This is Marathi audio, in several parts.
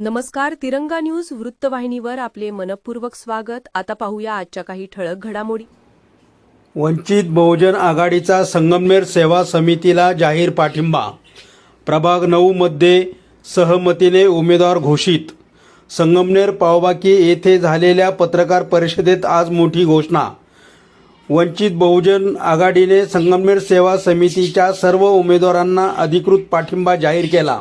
नमस्कार तिरंगा न्यूज वृत्तवाहिनीवर आपले मनपूर्वक स्वागत. आता पाहूया आजच्या काही ठळक घडामोडी. वंचित बहुजन आघाडीचा संगमनेर सेवा समितीला जाहीर पाठिंबा. प्रभाग नऊमध्ये सहमतीने उमेदवार घोषित. संगमनेर पावबाकी येथे झालेल्या पत्रकार परिषदेत आज मोठी घोषणा. वंचित बहुजन आघाडीने संगमनेर सेवा समितीच्या सर्व उमेदवारांना अधिकृत पाठिंबा जाहीर केला.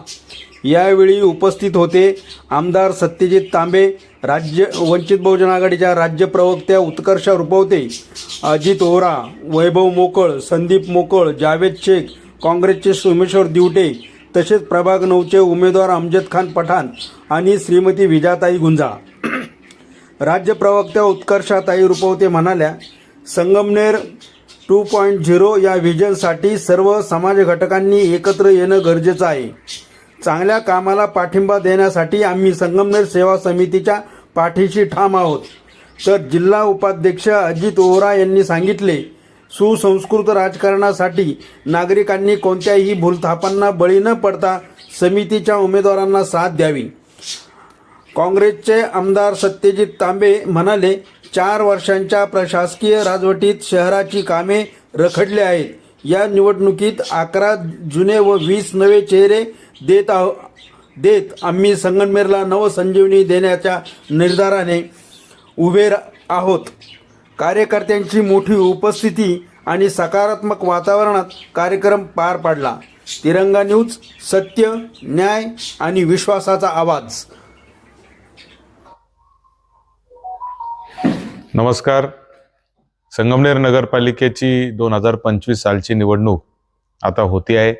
यावेळी उपस्थित होते आमदार सत्यजित तांबे राज्य वंचित बहुजन आघाडीच्या राज्य प्रवक्त्या उत्कर्ष रुपवते अजित ओरा वैभव मोकळ संदीप मोकळ जावेद शेख काँग्रेसचे सोमेश्वर दिवटे तसेच प्रभाग नऊचे उमेदवार अमजद खान पठाण आणि श्रीमती विजाताई गुंजाळ राज्य प्रवक्त्या उत्कर्षाताई रुपवते म्हणाल्या संगमनेर टू पॉईंट झिरो या व्हिजनसाठी सर्व समाज घटकांनी एकत्र येणं गरजेचं आहे. चांगल्या कामाला पाठिंबा देण्यासाठी आम्ही संगमनेर सेवा समितीच्या पाठीशी ठाम आहोत. तर जिल्हा उपाध्यक्ष अजित ओरा यांनी सांगितले सुसंस्कृत राजकारणासाठी नागरिकांनी कोणत्याही भूलथापांना बळी न पडता समितीच्या उमेदवारांना साथ द्यावी. काँग्रेसचे आमदार सत्यजित तांबे म्हणाले चार वर्षांच्या प्रशासकीय राजवटीत शहराची कामे रखडली आहेत. या निवडणुकीत अकरा जुने व वीस नवे चेहरे देत आहो देत आम्ही संगमनेरला नवसंजीवनी देण्याच्या निर्धाराने उभे रा- आहोत. कार्यकर्त्यांची मोठी उपस्थिती आणि सकारात्मक वातावरणात कार्यक्रम पार पाडला. तिरंगा न्यूज सत्य न्याय आणि विश्वासाचा आवाज. नमस्कार. संगमनेर नगरपालिकेची दोन हजार पंचवीस सालची निवडणूक आता होती आहे.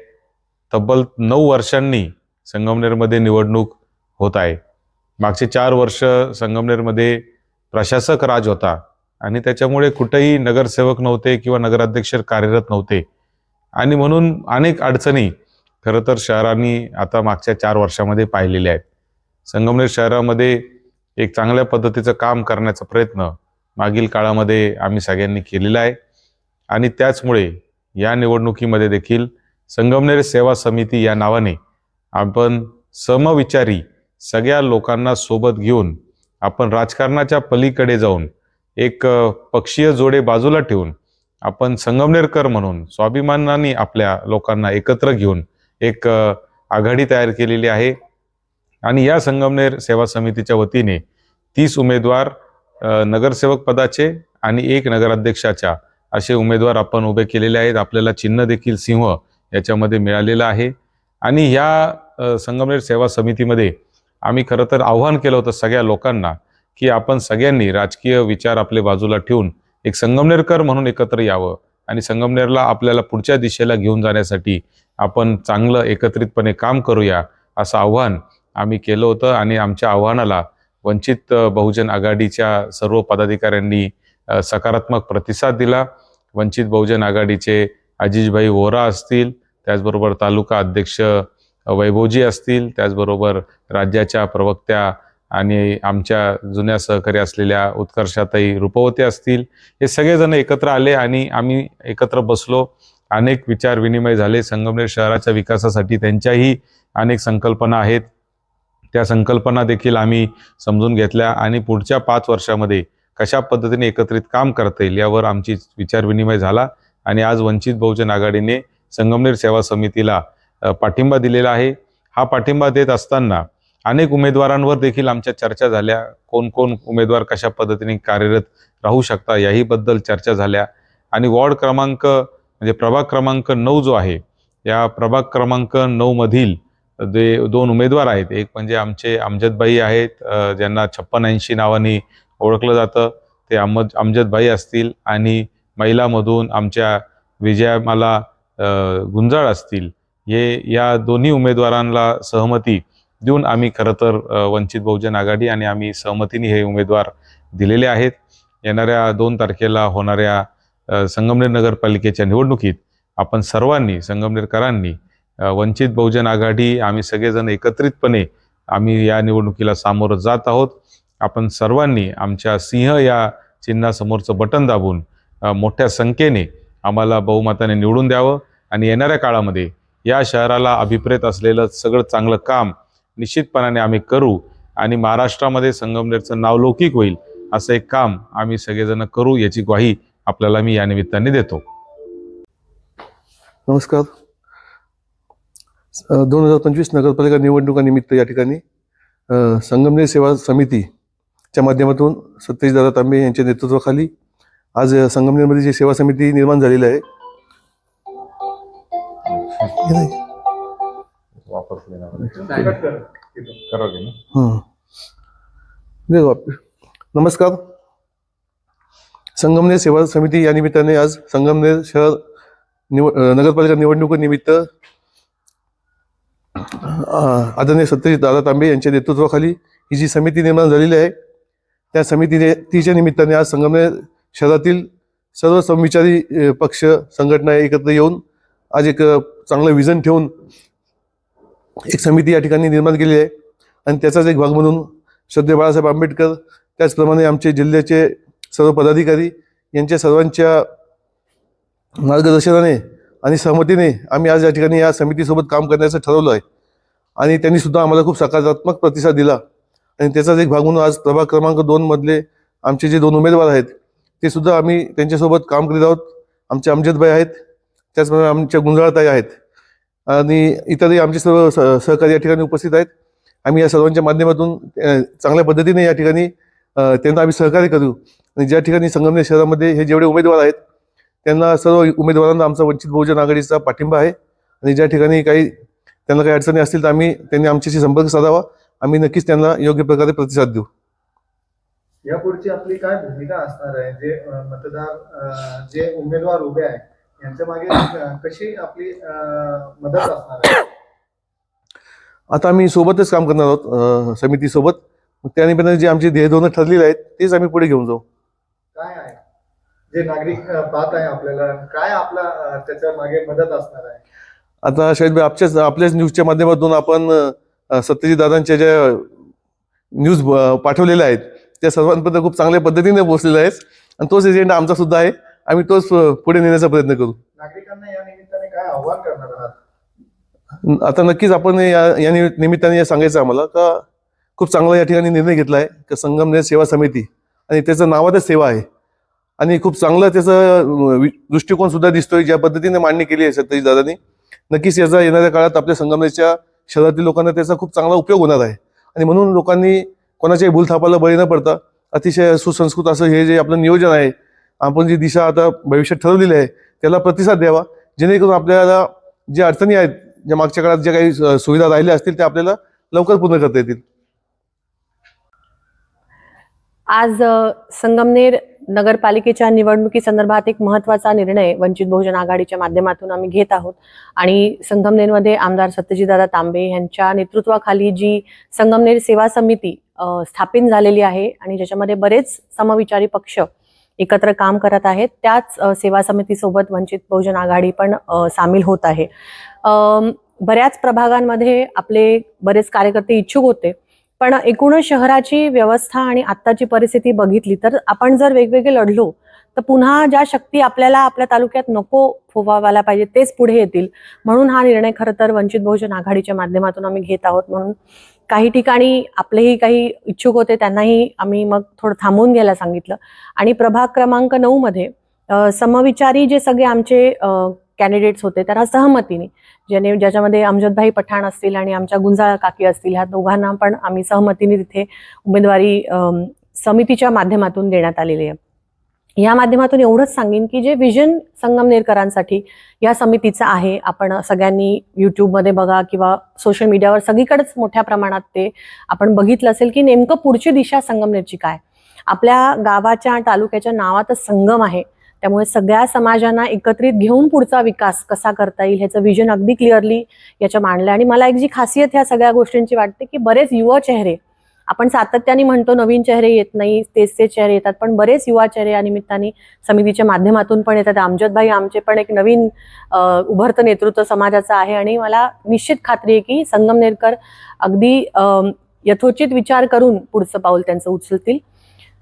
तब्बल नऊ वर्षांनी संगमनेरमध्ये निवडणूक होत आहे. मागचे चार वर्ष संगमनेरमध्ये प्रशासक राज होता आणि त्याच्यामुळे कुठेही नगरसेवक नव्हते किंवा नगराध्यक्ष कार्यरत नव्हते. आणि म्हणून अनेक अडचणी खरं तर शहरांनी आता मागच्या चार वर्षामध्ये पाहिलेल्या आहेत. संगमनेर शहरामध्ये एक चांगल्या पद्धतीचं काम करण्याचा प्रयत्न मागील काळामध्ये आम्ही सगळ्यांनी केलेला आहे. आणि त्याचमुळे या निवडणुकीमध्ये देखील संगमनेर सेवा समिती या नावाने आपण समविचारी सगळ्या लोकांना सोबत घेऊन आपण राजकारणाच्या पलीकडे जाऊन एक पक्षीय जोडे बाजूला ठेवून आपण संगमनेरकर म्हणून स्वाभिमानाने आपल्या लोकांना एकत्र घेऊन एक आघाडी तयार केलेली आहे. आणि या संगमनेर सेवा समितीच्या वतीने तीस उमेदवार नगरसेवक पदाचे आणि एक नगराध्यक्षाच्या असे उमेदवार आपण उभे केलेले आहेत. आपल्याला चिन्ह देखील सिंह याच्यामध्ये मिळालेलं आहे. आणि ह्या संगमनेर सेवा समितीमध्ये आम्ही खरं तर आव्हान केलं होतं सगळ्या लोकांना की आपण सगळ्यांनी राजकीय विचार आपले बाजूला ठेवून एक संगमनेरकर म्हणून एकत्र यावं आणि संगमनेरला आपल्याला पुढच्या दिशेला घेऊन जाण्यासाठी आपण चांगलं एकत्रितपणे काम करूया असं आव्हान आम्ही केलं होतं आणि आमच्या आव्हानाला वंचित बहुजन आघाडीच्या सर्व पदाधिकाऱ्यांनी सकारात्मक प्रतिसाद दिला. वंचित बहुजन आघाडीचे अजिजभाई वोरा असतील त्याचबरोबर तालुका अध्यक्ष वैभवजी असतील त्याचबरोबर राज्याच्या प्रवक्त्या आणि आमच्या जुन्या सहकारी असलेल्या उत्कर्षाताई रूपवते असतील. हे सगळेजण एकत्र आले आणि आम्ही एकत्र बसलो. अनेक विचार विनिमय झाले. संगमनेर शहराच्या विकासासाठी त्यांच्याही अनेक संकल्पना आहेत. त्या संकल्पना देखील आम्ही समजून घेतल्या आणि पुढच्या पाच वर्षामध्ये कशा पद्धतीने एकत्रित काम करता येईल यावर आमची विचार विनिमय झाला आणि आज वंचित बहुजन आघाडीने संगमनेर सेवा समितीला पाठिंबा दिलेला आहे. हा पाठिंबा देत असताना अनेक उमेदवारांवर देखील आमच्या चर्चा झाल्या. कोण कोण उमेदवार कशा पद्धतीने कार्यरत राहू शकता याहीबद्दल चर्चा झाल्या. आणि वॉर्ड क्रमांक म्हणजे प्रभाग क्रमांक नऊ जो आहे या प्रभाग क्रमांक नऊमधील जे दोन उमेदवार आहेत. एक म्हणजे आमचे अमजदबाई आहेत ज्यांना छप्पन ऐंशी नावाने ओळखलं जातं. ते अमज अमजदबाई असतील आणि महिलामधून आमच्या विजयामाला गुंजाळ असतील. हे या दोन्ही उमेदवारांना सहमती देऊन आम्ही खरं तर वंचित बहुजन आघाडी आणि आम्ही सहमतीने हे उमेदवार दिलेले आहेत. येणाऱ्या दोन तारखेला होणाऱ्या संगमनेर नगरपालिकेच्या निवडणुकीत आपण सर्वांनी संगमनेरकरांनी वंचित बहुजन आघाडी आम्ही सगळेजण एकत्रितपणे आम्ही या निवडणुकीला सामोरं जात आहोत. आपण सर्वांनी आमच्या सिंह या चिन्हासमोरचं बटन दाबून मोठ्या संख्येने आम्हाला बहुमताने निवडून द्यावं आणि येणाऱ्या काळामध्ये या शहराला अभिप्रेत असलेलं सगळं चांगलं काम निश्चितपणाने आम्ही करू आणि महाराष्ट्रामध्ये संगमनेरचं नाव लौकिक होईल असं एक काम आम्ही सगळेजण करू याची ग्वाही आपल्याला मी या निमित्ताने देतो. नमस्कार. दोन हजार पंचवीस नगरपालिका निवडणुकानिमित्त या ठिकाणी संगमनेर सेवा समितीच्या माध्यमातून सत्यजितदादा तांबे यांच्या नेतृत्वाखाली आज संगमनेरमध्ये जी सेवा समिती निर्माण झालेली आहे नमस्कार. संगमनेर सेवा समिती या निमित्ताने आज संगमनेर शहर निव नगरपालिका निवडणुकीनिमित्त आदरणीय सत्यजित दादा तांबे यांच्या नेतृत्वाखाली ही जी समिती निर्माण झालेली आहे त्या समितीने तिच्या निमित्ताने आज संगमनेर शहरातील सर्व समविचारी पक्ष संघटना एकत्र येऊन आज एक चांगलं विजन ठेवून एक समिती या ठिकाणी निर्माण केली आहे. आणि त्याचाच एक भाग म्हणून श्रद्धे बाळासाहेब आंबेडकर त्याचप्रमाणे आमचे जिल्ह्याचे सर्व पदाधिकारी यांच्या सर्वांच्या मार्गदर्शनाने आणि सहमतीने आम्ही आज या ठिकाणी या समितीसोबत काम करण्याचं ठरवलं आहे आणि त्यांनी सुद्धा आम्हाला खूप सकारात्मक प्रतिसाद दिला. आणि त्याचाच एक भाग म्हणून आज प्रभाग क्रमांक दोनमधले आमचे जे दोन उमेदवार आहेत ते सुद्धा आम्ही त्यांच्यासोबत काम करीत आहोत. आमचे अमजदभाई आहेत त्याचप्रमाणे आमच्या गुंजाळताई आहेत. आणि इतरही आमचे सर्व सहकारी या ठिकाणी उपस्थित आहेत. आम्ही या सर्वांच्या माध्यमातून चांगल्या पद्धतीने या ठिकाणी त्यांना आम्ही सहकार्य करू. आणि ज्या ठिकाणी संगमनेर शहरामध्ये हे जेवढे उमेदवार आहेत त्यांना सर्व उमेदवारांना आमचा वंचित बहुजन आघाडीचा पाठिंबा आहे. आणि ज्या ठिकाणी काही त्यांना काही अडचणी असतील तर आम्ही त्यांनी आमच्याशी संपर्क साधावा. आम्ही नक्कीच त्यांना योग्य प्रकारे प्रतिसाद देऊ. यापुढची आपली काय भूमिका असणार आहे? जे मतदार जे उमेदवार उभे आहेत यांच्या मागे कशी आपली मदत असणार आहे? आता आम्ही सोबतच काम करणार आहोत समितीसोबत. मग त्या निमित्ताने जे आमची ध्येय धोरणं ठरलेली आहेत तेच आम्ही पुढे घेऊन जाऊ. काय आहे? जे नागरिक पाहत आहे आपल्याला काय आपला त्याच्यामागे मदत असणार आहे? आता शाहिदभाई आपच्याच आपल्याच न्यूजच्या माध्यमातून आपण सत्यजित दादांच्या ज्या न्यूज पाठवलेल्या आहेत त्या सर्वांपर्यंत खूप चांगल्या पद्धतीने पोहोचलेल्या आहेत. आणि तोच एजेंडा आमचा सुद्धा आहे. आम्ही तोच पुढे नेण्याचा प्रयत्न करू. नागरिकांना या निमित्ताने काय आव्हान करणार आहात? आता नक्कीच आपण या या निमित्त- निमित्ताने हे सांगायचं आम्हाला का खूप चांगला या ठिकाणी निर्णय घेतला आहे का संगमनेर सेवा समिती. आणि त्याचं नावातच सेवा आहे. आणि खूप चांगलं त्याचं दृष्टिकोन सुद्धा दिसतोय ज्या पद्धतीने मांडणी केली आहे सतीश दादांनी. नक्कीच याचा येणाऱ्या काळात आपल्या संगमनेरच्या शहरातील लोकांना त्याचा खूप चांगला उपयोग होणार आहे. आणि म्हणून लोकांनी कोणाच्याही भूलथापाला बळी न पडता अतिशय सुसंस्कृत असं हे जे आपलं नियोजन आहे आपण जी दिशा आता भविष्यात ठरवलेली आहे त्याला प्रतिसाद द्यावा. जेणेकरून आपल्याला ज्या अडचणी आहेत ज्या मागच्या काळात ज्या काही सुविधा राहिल्या असतील त्या आपल्याला लवकर पूर्ण करता येतील. आज संगमनेर नगरपालिकेच्या निवडणुकीसंदर्भात एक महत्त्वाचा निर्णय वंचित बहुजन आघाडीच्या माध्यमातून आम्ही घेत आहोत. आणि संगमनेरमध्ये आमदार सत्यजितदादा तांबे यांच्या नेतृत्वाखाली जी संगमनेर सेवा समिती स्थापित झालेली आहे आणि ज्याच्यामध्ये बरेच समविचारी पक्ष एकत्र काम करत आहेत त्याच सेवा समितीसोबत वंचित बहुजन आघाडी पण सामील होत आहे. बऱ्याच प्रभागांमध्ये आपले बरेच कार्यकर्ते इच्छुक होते पण एकूणच शहराची व्यवस्था आणि आत्ताची परिस्थिती बघितली तर आपण जर वेगवेगळे लढलो तर पुन्हा ज्या शक्ती आपल्याला आपल्या तालुक्यात नको फोवायला पाहिजे तेच पुढे येतील. म्हणून हा निर्णय खरं तर वंचित बहुजन आघाडीच्या माध्यमातून आम्ही घेत आहोत. म्हणून काही ठिकाणी आपलेही काही इच्छुक होते त्यांनाही आम्ही मग थोडं थांबवून घ्यायला सांगितलं. आणि प्रभाग क्रमांक नऊ मध्ये समविचारी जे सगळे आमचे कॅन्डिडेट्स होते त्यांना सहमतीने. ज्याने ज्याच्यामध्ये अमजदभाई पठाण असतील आणि आमच्या गुंजाळ काकी असतील ह्या दोघांना पण आम्ही सहमतीने तिथे उमेदवारी समितीच्या माध्यमातून देण्यात आलेली आहे. या माध्यमातून एवढंच सांगेन की जे विजन संगमनेरकरांसाठी या समितीचं आहे आपण सगळ्यांनी युट्यूबमध्ये बघा किंवा सोशल मीडियावर सगळीकडेच मोठ्या प्रमाणात ते आपण बघितलं असेल की नेमकं पुढची दिशा संगमनेरची काय. आपल्या गावाच्या तालुक्याच्या नावातच संगम आहे. त्यामुळे सगळ्या समाजांना एकत्रित घेऊन पुढचा विकास कसा करता येईल ह्याचं विजन अगदी क्लिअरली याच्या मांडलं आणि मला एक जी खासियत ह्या सगळ्या गोष्टींची वाटते की बरेच युवा चेहरे आपण सातत्याने म्हणतो नवीन चेहरे येत नाही तेच ते चेहरे येतात पण बरेच युवा चेहरे या निमित्ताने समितीच्या माध्यमातून पण येतात. अमजदभाई आमचे पण एक नवीन उभरतं नेतृत्व समाजाचं आहे. आणि मला निश्चित खात्री आहे की संगमनेरकर अगदी यथोचित विचार करून पुढचं पाऊल त्यांचं उचलतील.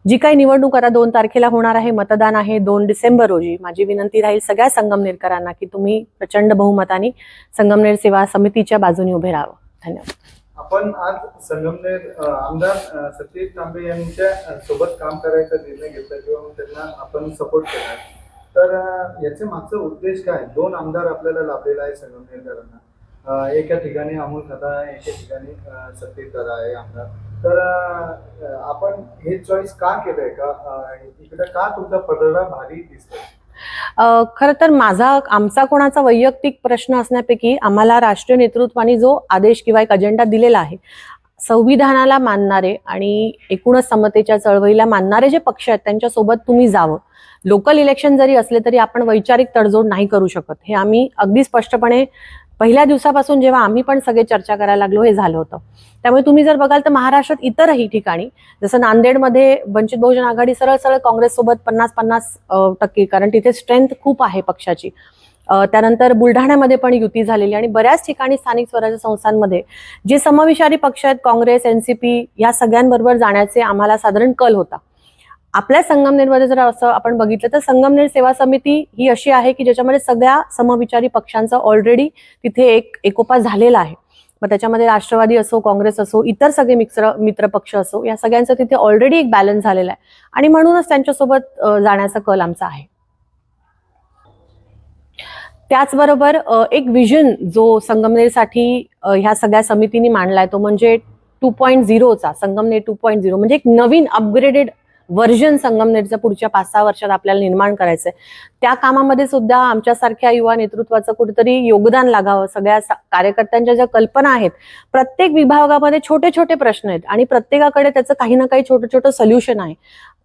जी काही निवडणूक आता दोन तारखेला होणार आहे मतदान आहे दोन डिसेंबर रोजी. माझी विनंती राहील सगळ्या संगमनेरकरांना की तुम्ही प्रचंड बहुमताने संगमनेर सेवा समितीच्या बाजूने उभे राहावं. धन्यवाद. आपण आज संगमनेर आमदार सतीश तांबे यांच्या सोबत काम करायचा निर्णय घेतला किंवा त्यांना आपण सपोर्ट केला. तर अ, याचे मागचा उद्देश काय? दोन आमदार आपल्याला लाभलेला आहे संगमनेरकरांना. एका ठिकाणी अमोल खता आहे एका ठिकाणी सतीश दादा आहे आमदार. तर आपण हे चॉईस का केलंय? का इकडे का तुमचा पडदा भारी दिसतोय? खर खरं तर माझा आमचा कोणाचा वैयक्तिक प्रश्न असण्यापैकी आम्हाला राष्ट्रीय नेतृत्वाने जो आदेश किंवा एक अजेंडा दिलेला आहे संविधानाला मानणारे आणि एकूणच समतेच्या चळवळीला मानणारे जे पक्ष आहेत त्यांच्यासोबत तुम्ही जावं. लोकल इलेक्शन जरी असले तरी आपण वैचारिक तडजोड नाही करू शकत. हे आम्ही अगदी स्पष्टपणे पहिल्या दिवसापासून जेव्हा आम्ही पण सगळे चर्चा करायला लागलो हे झालं होतं. त्यामुळे तुम्ही जर बघाल तर महाराष्ट्रात इतरही ठिकाणी जसं नांदेडमध्ये वंचित बहुजन आघाडी सरळ सरळ काँग्रेससोबत पन्नास पन्नास टक्के कारण तिथे स्ट्रेंथ खूप आहे पक्षाची. त्यानंतर बुलढाण्यामध्ये पण युती झालेली आणि बऱ्याच ठिकाणी स्थानिक स्वराज्य संस्थांमध्ये जे समविचारी पक्ष आहेत काँग्रेस एनसीपी या सगळ्यांबरोबर जाण्याचे आम्हाला साधारण कल होता. आपल्या संगमनेरमध्ये जर असं आपण बघितलं तर संगमनेर सेवा समिती ही अशी आहे की ज्याच्यामध्ये सगळ्या समविचारी पक्षांचा ऑलरेडी तिथे एक एकोपा झालेला आहे. मग त्याच्यामध्ये राष्ट्रवादी असो काँग्रेस असो इतर सगळे मित्र मित्र पक्ष असो या सगळ्यांचं तिथे ऑलरेडी एक बॅलन्स झालेला आहे. आणि म्हणूनच त्यांच्यासोबत जाण्याचा कल आमचा आहे. त्याचबरोबर एक विजन जो संगमनेरसाठी ह्या सगळ्या समितीने मांडलाय तो म्हणजे टू पॉईंट झिरोचा संगमनेर टू पॉईंट झिरो म्हणजे एक नवीन अपग्रेडेड व्हर्जन संगमनेरचं पुढच्या पाच सहा वर्षात आपल्याला निर्माण करायचंय. त्या कामामध्ये सुद्धा आमच्यासारख्या युवा नेतृत्वाचं कुठेतरी योगदान लागावं. सगळ्या कार्यकर्त्यांच्या ज्या कल्पना आहेत प्रत्येक विभागामध्ये छोटे छोटे प्रश्न आहेत आणि प्रत्येकाकडे त्याचं काही ना काही छोटं छोटं सोल्युशन आहे.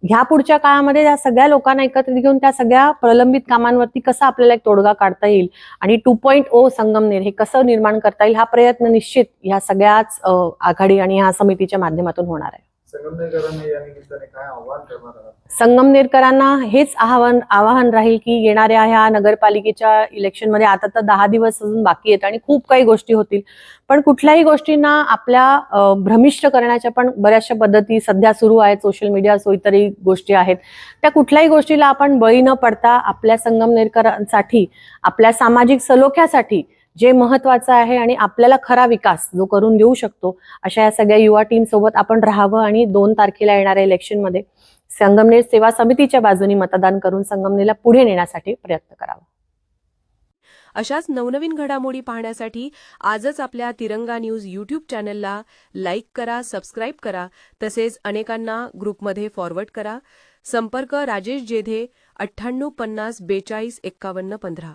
ह्या पुढच्या काळामध्ये या सगळ्या लोकांना एकत्रित घेऊन त्या सगळ्या प्रलंबित कामांवरती कसा आपल्याला एक तोडगा काढता येईल आणि टू पॉईंट ओ संगमनेर हे कसं निर्माण करता येईल हा प्रयत्न निश्चित ह्या सगळ्याच आघाडी आणि ह्या समितीच्या माध्यमातून होणार आहे. संगमनेरकरांना या निमित्ताने काय आव्हान करणार आहात? संगमनेरकरांना हेच आवाहन आवाहन राहील की येणाऱ्या ह्या नगरपालिकेच्या इलेक्शनमध्ये आता तर दहा दिवस अजून बाकी आहेत आणि खूप काही गोष्टी होतील. पण कुठल्याही गोष्टींना आपल्या भ्रमिष्ट करण्याच्या पण बऱ्याचशा पद्धती सध्या सुरू आहेत. सोशल मीडिया सो इतरही गोष्टी आहेत. त्या कुठल्याही गोष्टीला आपण बळी न पडता आपल्या संगमनेरकरांसाठी आपल्या सामाजिक सलोख्यासाठी जे महत्वाचं आहे आणि आपल्याला खरा विकास जो करून देऊ शकतो अशा या सगळ्या युवा टीम सोबत आपण राहावं आणि दोन तारखेला येणाऱ्या इलेक्शनमध्ये संगमनेर सेवा समितीच्या बाजूनी मतदान करून संगमनेरला पुढे नेण्यासाठी प्रयत्न करावा. अशाच नवनवीन घडामोडी पाहण्यासाठी आजच आपल्या तिरंगा न्यूज यूट्यूब चॅनलला लाईक करा सबस्क्राईब करा तसेच अनेकांना ग्रुपमध्ये फॉरवर्ड करा. संपर्क राजेश जेधे अठ्ठ्याण्णव पन्नास बेचाळीस एक्कावन्न पंधरा.